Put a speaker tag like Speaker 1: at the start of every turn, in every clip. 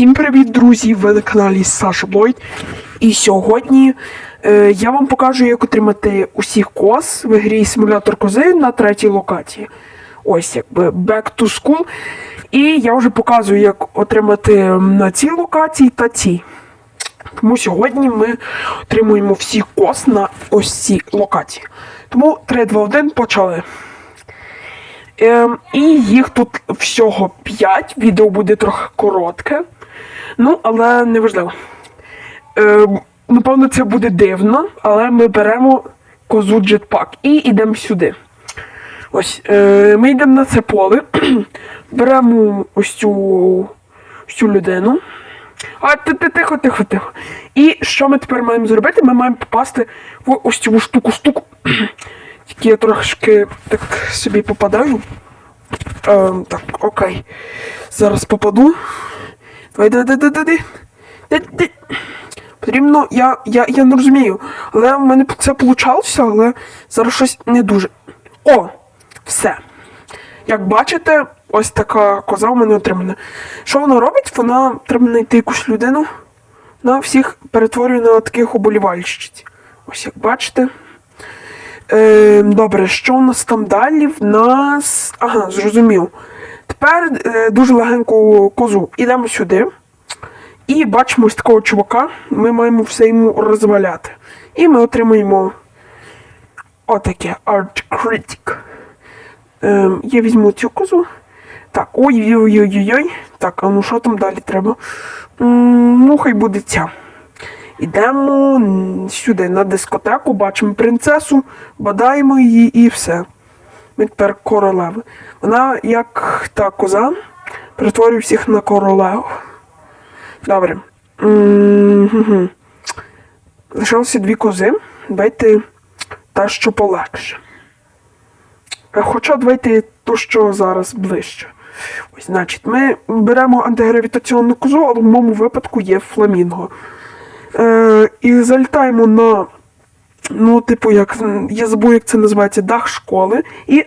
Speaker 1: Всім привіт, друзі! Ви на каналі Саша Блойд. І сьогодні е, я вам покажу, як отримати усіх коз в грі симулятор кози на третій локації. Ось якби Back to School. І я вже показую, як отримати на цій локації та цій. Тому сьогодні ми отримуємо всіх коз на ось цій локації. Тому 3, 2, 1, почали. Ем, і їх тут всього 5. Відео буде трохи коротке. Ну, але не важливо. Ем, напевно, це буде дивно, але ми беремо козу джетпак і йдемо сюди. Ось, е, ми йдемо на це поле, беремо ось цю, ось цю людину. А ти, ти, тихо, тихо, тихо. І що ми тепер маємо зробити? Ми маємо попасти в ось цю штуку штуку. Тільки я трошки так собі попадаю. Ем, так, окей. Зараз попаду. Давай, давай, давай, давай. Ди. Потрібно, я, я, я не розумію. Але в мене це получалося, але зараз щось не дуже. О! Все. Як бачите, ось така коза у мене отримана. Що вона робить? Вона треба знайти якусь людину. Вона всіх перетворює на таких оболівальщиць. Ось як бачите. Е, добре, що у нас там далі? В нас. Ага, зрозумів. Тепер е, дуже легеньку козу. Ідемо сюди. І бачимо ось такого чувака. Ми маємо все йому розваляти. І ми отримаємо отаке Art Critic. Ем, я візьму цю козу. Так, ой-ой-ой-ой-ой. Так, а ну що там далі треба? М, ну, хай буде ця. Ідемо сюди на дискотеку, бачимо принцесу, бадаємо її і все. Ми тепер королеви. Вона, як та коза, перетворює всіх на королеву. Добре. Лишилося дві кози. Давайте та, що полегше. Е, Хоча давайте ту, що зараз ближче. Ось, значить, ми беремо антигравітаційну козу, але в моєму випадку є фламінго. Е, і залітаємо на, ну, типу, як, я забув, як це називається, дах школи. І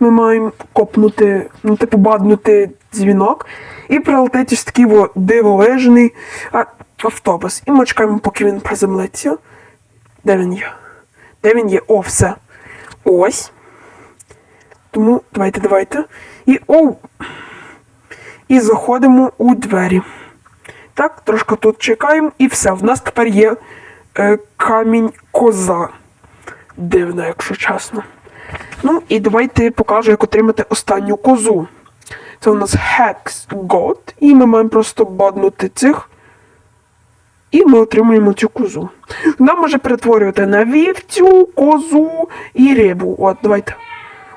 Speaker 1: ми маємо копнути, ну, типу, баднути дзвінок. І прилетить ось такий дивовижний автобус. І ми чекаємо, поки він приземлиться. Де він є? Де він є? О, все. Ось. Тому давайте, давайте. І оу! І заходимо у двері. Так, трошки тут чекаємо, і все. В нас тепер є камінь коза. Дивно, якщо чесно. Ну, і давайте покажу, як отримати останню козу. Це у нас Hex God, і ми маємо просто баднути цих. І ми отримуємо цю козу. Вона може перетворювати на вівцю, козу і рибу. От, давайте.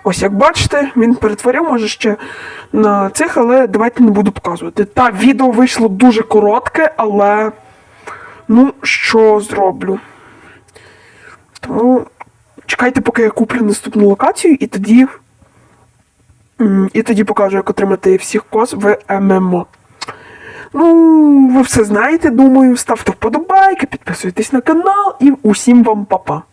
Speaker 1: Ось, як бачите, він перетворив, може ще на цих, але давайте не буду показувати. Та відео вийшло дуже коротке, але ну, що зроблю. Тому чекайте, поки я куплю наступну локацію, і тоді. І тоді покажу, як отримати всіх коз в ММО. Ну, ви все знаєте, думаю. Ставте вподобайки, підписуйтесь на канал і усім вам па-па.